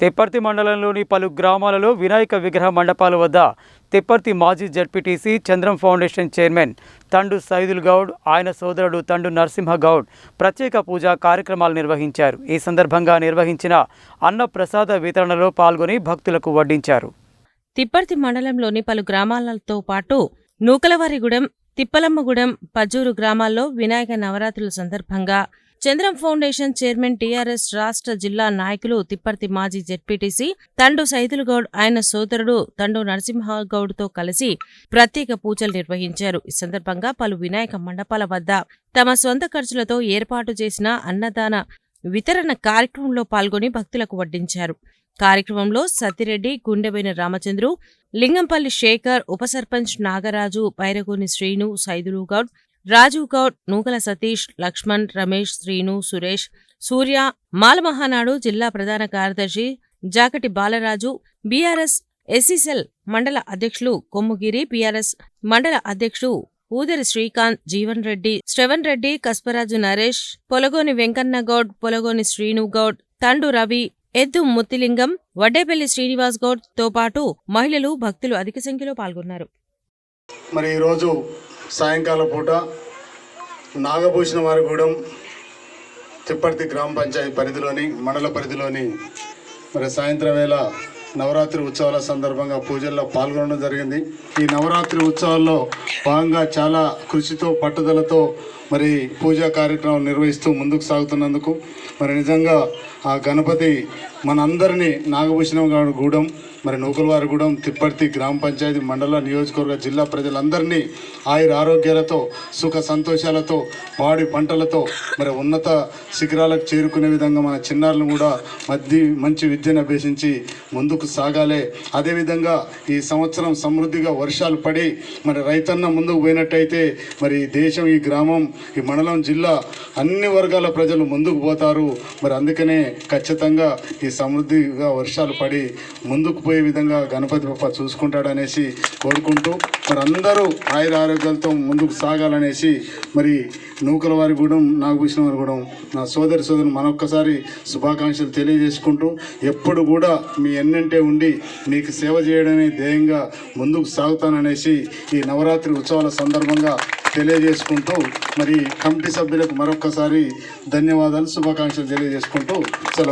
తిప్పర్తి మండలంలోని పలు గ్రామాలలో వినాయక విగ్రహ మండపాల వద్ద తిప్పర్తి మాజీ ZPTC Chandram foundation chairman Thandu Saidul Goud ఆయన సోదరుడు తండు నరసింహ గౌడ్ ప్రత్యేక పూజా కార్యక్రమాలు నిర్వహించారు. ఈ సందర్భంగా నిర్వహించిన అన్న ప్రసాద వితరణలో పాల్గొని భక్తులకు వడ్డించారు. తిప్పర్తి మండలంలోని పలు గ్రామాలతో పాటు నూకలవారిగూడెం తిప్పలమ్మగూడెం పజూరు గ్రామాల్లో వినాయక నవరాత్రుల సందర్భంగా చంద్రం ఫౌండేషన్ చైర్మన్ టీఆర్ఎస్ రాష్ట్ర జిల్లా నాయకులు తిప్పర్తి మాజీ జెడ్పీటీసీ తండు సైదులగౌడ్ ఆయన సోదరుడు తండు నరసింహగౌడ్తో కలిసి ప్రత్యేక పూజలు నిర్వహించారు. ఈ సందర్భంగా పలు వినాయక మండపాల వద్ద తమ సొంత ఖర్చులతో ఏర్పాటు చేసిన అన్నదాన వితరణ కార్యక్రమంలో పాల్గొని భక్తులకు వడ్డించారు. కార్యక్రమంలో సత్తిరెడ్డి గుండెబైన రామచంద్రు లింగంపల్లి శేఖర్ ఉప సర్పంచ్ నాగరాజు బైరగోని శ్రీను సైదులు రాజీవ్ గౌడ్ నూకల సతీష్ లక్ష్మణ్ రమేష్ శ్రీను సురేష్ సూర్య మాలమహానాడు జిల్లా ప్రధాన కార్యదర్శి జాకటి బాలరాజు బీఆర్ఎస్ ఎస్సీసెల్ మండల అధ్యక్షులు కొమ్ముగిరి బీఆర్ఎస్ మండల అధ్యక్షుడు ఊదరి శ్రీకాంత్ జీవన్ రెడ్డి శ్రవణ్ రెడ్డి కస్పరాజు నరేష్ పొలగోని వెంకన్న గౌడ్ పొలగోని శ్రీను గౌడ్ తండు రవి ఎద్దు ముత్తిలింగం వడ్డేపల్లి శ్రీనివాస్ గౌడ్తో పాటు మహిళలు భక్తులు అధిక సంఖ్యలో పాల్గొన్నారు. మరి ఈరోజు సాయంకాల పూట నాగభూషణ వారిగూడెం తిప్పర్తి గ్రామ పంచాయతీ పరిధిలోని మండల పరిధిలోని మరి సాయంత్రం వేళ నవరాత్రి ఉత్సవాల సందర్భంగా పూజల్లో పాల్గొనడం జరిగింది. ఈ నవరాత్రి ఉత్సవాల్లో భాగంగా చాలా కృషితో పట్టుదలతో మరి పూజా కార్యక్రమం నిర్వహిస్తూ ముందుకు సాగుతున్నందుకు మరి నిజంగా ఆ గణపతి మనందరినీ నాగభూషణం గారు గూడెం మరి నూకలవారిగూడెం తిప్పర్తి గ్రామ పంచాయతీ మండల నియోజకవర్గ జిల్లా ప్రజలందరినీ ఆయుర ఆరోగ్యాలతో సుఖ సంతోషాలతో పాడి పంటలతో మరి ఉన్నత శిఖరాలకు చేరుకునే విధంగా మన చిన్నారులను కూడా మధ్య మంచి విద్యను అభ్యసించి ముందుకు సాగాలి. అదేవిధంగా ఈ సంవత్సరం సమృద్ధిగా వర్షాలు పడి మరి రైతన్న ముందుకు పోయినట్టయితే మరి ఈ దేశం ఈ గ్రామం ఈ మండలం జిల్లా అన్ని వర్గాల ప్రజలు ముందుకు పోతారు. మరి అందుకనే ఖచ్చితంగా ఈ సమృద్ధిగా వర్షాలు పడి ముందుకు పోయే విధంగా గణపతి బప్ప చూసుకుంటాడనేసి కోరుకుంటూ మరి అందరూ ఆయుర ఆరోగ్యాలతో ముందుకు సాగాలనేసి మరి నూకల వారి గూడెం నాగభూషణ వారి గూడెం నా సోదరి సోదరు మనొక్కసారి శుభాకాంక్షలు తెలియజేసుకుంటూ ఎప్పుడు కూడా మీ ఎన్నంటే ఉండి మీకు సేవ చేయడమే ధ్యేయంగా ముందుకు సాగుతాననేసి ఈ నవరాత్రి ఉత్సవాల సందర్భంగా తెలియజేసుకుంటూ మరి కమిటీ సభ్యులకు మరొక్కసారి ధన్యవాదాలు శుభాకాంక్షలు తెలియజేసుకుంటూ సెలవు.